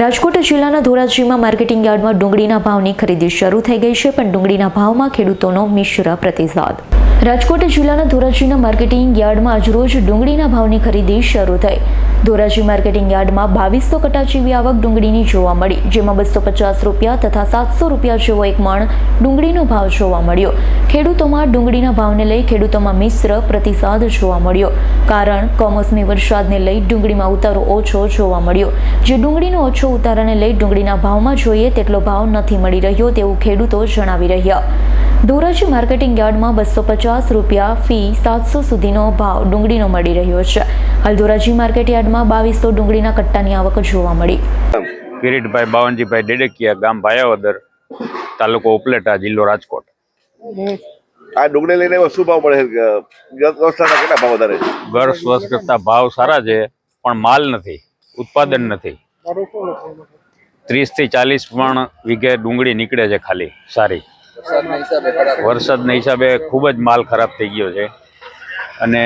રાજકોટ જિલ્લાના ધોરાજીમાં માર્કેટિંગ યાર્ડમાં ડુંગળીના ભાવની ખરીદી શરૂ થઈ ગઈ છે, પણ ડુંગળીના ભાવમાં ખેડૂતોનો મિશ્ર પ્રતિસાદ. રાજકોટ જિલ્લાના ધોરાજીના માર્કેટિંગ યાર્ડમાં આજરોજ ડુંગળીના ભાવની ખરીદી શરૂ થઈ. ધોરાજી માર્કેટિંગ યાર્ડમાં બાવીસો કટા જેવી આવક ડુંગળીની જોવા મળી, જેમાં બસો પચાસ રૂપિયા તથા સાતસો રૂપિયા જેવો એક માણ ડુંગળીનો ભાવ જોવા મળ્યો. ખેડૂતોમાં ડુંગળીના ભાવને લઈ ખેડૂતોમાં મિશ્ર પ્રતિસાદ જોવા મળ્યો. કારણ, કમોસમી વરસાદને લઈ ડુંગળીમાં ઉતારો ઓછો જોવા મળ્યો. જે ડુંગળીનો ઓછો ઉતારાને લઈ ડુંગળીના ભાવમાં જોઈએ તેટલો ભાવ નથી મળી રહ્યો તેવું ખેડૂતો જણાવી રહ્યા. ધોરાજી માર્કેટિંગ યાર્ડમાં બસો પચાસ રૂપિયા ફી સાતસો સુધીનો ભાવ ડુંગળીનો મળી રહ્યો છે. હાલ ધોરાજી માર્કેટ યાર્ડમાં બાવીસો ડુંગળીના કટ્ટાની આવક જોવા મળી. કિરીટભાઈ બાવનજીભાઈ ડેડેકિયા ગામ ભાયાવદર તાલુકો ઉપલેટા જિલ્લો રાજકોટ. આ ડુંગળી લઈને શું ભાવ મળે ગત વર્ષના કેટલા ભાવ વધારે છે? વર્ષ વર્ષ કરતા ભાવ સારા છે પણ માલ નથી ઉત્પાદન નથી. ત્રીસથી ચાલીસ પણ વીઘે ડુંગળી નીકળે છે ખાલી સારી. વરસાદના હિસાબે ખૂબ જ માલ ખરાબ થઈ ગયો છે. અને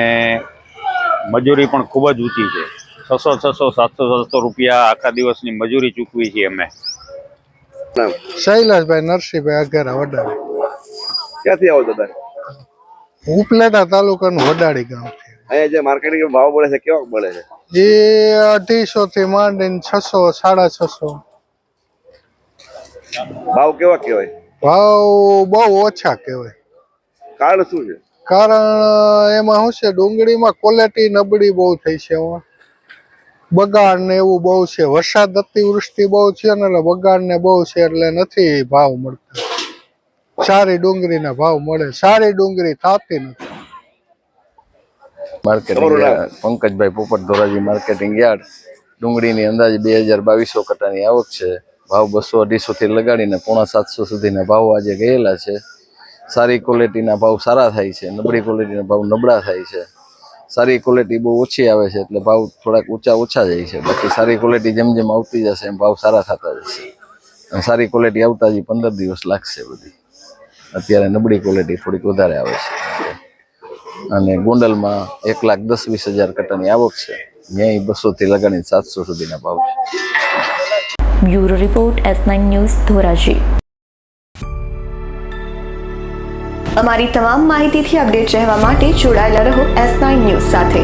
મજૂરી પણ ખૂબ જ ઊંચી છે. છસો છસો સાતસો સાતસો રૂપિયા આખા દિવસની મજૂરી ચૂકવી છે અમે. શૈલાસભાઈ નરસિંહભાઈ અઘેરા વડાડી ક્યાંથી આવો દાદા? ઉપલેટા તાલુકાનું વડાળી ગામ અહીંયા જે માર્કેટિંગ ભાવ મળે છે કેવા મળે છે? એ અઢીસો થી માંડીને છસો સાડા છસો. ભાવ કેવા કહેવાય? ભાવ બહુ ઓછા કહેવાય. કારણ શું છે? કારણ એમાં શું છે ડુંગળીમાં ક્વોલિટી નબળી બહુ થઈ છે એમાં બગાડ ને એવું બહુ છે વરસાદ અતિવૃષ્ટિ બહુ છે ને એટલે બગાડ ને બહુ છે એટલે નથી ભાવ મળતા. સારી ડુંગળીના ભાવ મળે સારી ડુંગળી થતી નથી. માર્કેટિંગ યાર્ડ પંકજભાઈ પોપટ ધોરાજી માર્કેટિંગ યાર્ડ. ડુંગળીની અંદાજે બે હજાર બાવીસો કટાની આવક છે. ભાવ બસો અઢીસો થી લગાડીને પોણા સાતસો સુધીના ભાવ આજે ગયેલા છે. સારી ક્વોલિટીના ભાવ સારા થાય છે. નબળી ક્વોલિટીના ભાવ નબળા થાય છે. સારી ક્વોલિટી બહુ ઓછી આવે છે એટલે ભાવ થોડાક ઊંચા ઓછા જાય છે. બાકી સારી ક્વોલિટી જેમ જેમ આવતી જશે એમ ભાવ સારા થતા જશે. અને સારી ક્વોલિટી આવતા હજી પંદર દિવસ લાગશે બધી. અત્યારે નબળી ક્વોલિટી થોડીક વધારે આવે છે. અને ગોંડલમાં એક લાખ દસ વીસ હજાર કટાની આવક છે. ન્યાય બસોથી લગાડીને સાતસો સુધીના ભાવ છે. Bureau report S nine news Dhoraji. અમારી તમામ માહિતીથી અપડેટ રહેવા માટે જોડાયેલા રહો એસ નાઇન ન્યૂઝ સાથે.